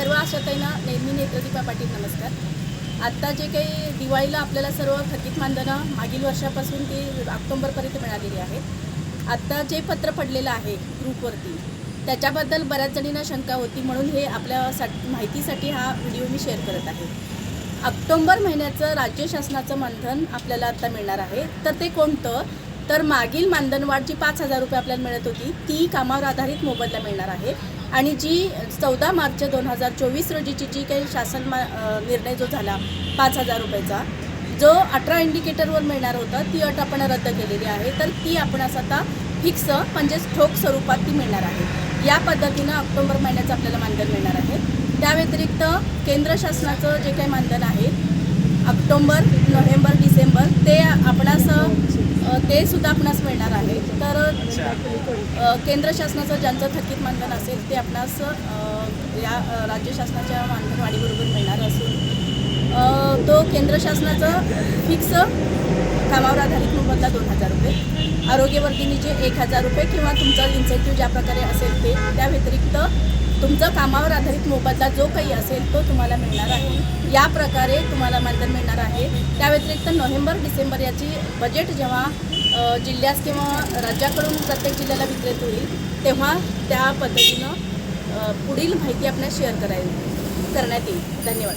सर्व आशाताईंना नेहमी नेत्रदीपा पाटील नमस्कार. आत्ता जे काही दिवाळीला आपल्याला सर्व थकीत मानधनं मागील वर्षापासून ती ऑक्टोंबरपर्यंत मिळालेली आहेत आत्ता जे पत्र पडलेलं आहे ग्रुपवरती त्याच्याबद्दल बऱ्याच जणींना शंका होती म्हणून हे आपल्या सा माहितीसाठी हा व्हिडिओ मी शेअर करत आहे. ऑक्टोंबर महिन्याचं राज्य शासनाचं मानधन आपल्याला आत्ता मिळणार आहे. तर ते कोणतं? तर मागील मानधनवाढ जी पाच हजार रुपये आपल्याला मिळत होती ती कामावर आधारित मोबदला मिळणार आहे. आणि जी चौदा मार्च दोन हजार चोवीस रोजीची जी काही शासन मा निर्णय जो झाला पाच हजार रुपयाचा जो अठरा इंडिकेटरवर मिळणार होता ती अट आपण रद्द केलेली आहे. तर ती आपण असं आता फिक्स म्हणजेच ठोक स्वरूपात ती मिळणार आहे. या पद्धतीनं ऑक्टोबर महिन्याचं आपल्याला मानधन मिळणार आहे. त्या व्यतिरिक्त केंद्र शासनाचं जे काही मानधन आहे ऑक्टोंबर नोव्हेंबर डिसेंबर ते आपणास ते सुद्धा आपणास मिळणार आहे. तर केंद्र शासनाचं ज्यांचं थकीत मानधन असेल ते आपणास या राज्य शासनाच्या मानधन वाढीबरोबर मिळणार असून तो केंद्र शासनाचं फिक्स कामावर आधारित मोबदला दोन हजार रुपये. आरोग्यवर्धिनीचे एक हजार रुपये किंवा तुमचा इन्सेंटिव्ह ज्या प्रकारे असेल ते त्या व्यतिरिक्त तुमचं कामावर आधारित मोबदला जो काही असेल तो तुम्हाला मिळणार आहे. या प्रकारे तुम्हाला मानधन मिळणार आहे. त्या व्यतिरिक्त नोव्हेंबर डिसेंबर याची बजेट जेव्हा जिल्ह्यास किंवा राज्याकडून प्रत्येक जिल्ह्याला वितरित होईल तेव्हा त्या पद्धतीनं पुढील माहिती आपल्याला शेअर करायला करण्यात येईल. धन्यवाद.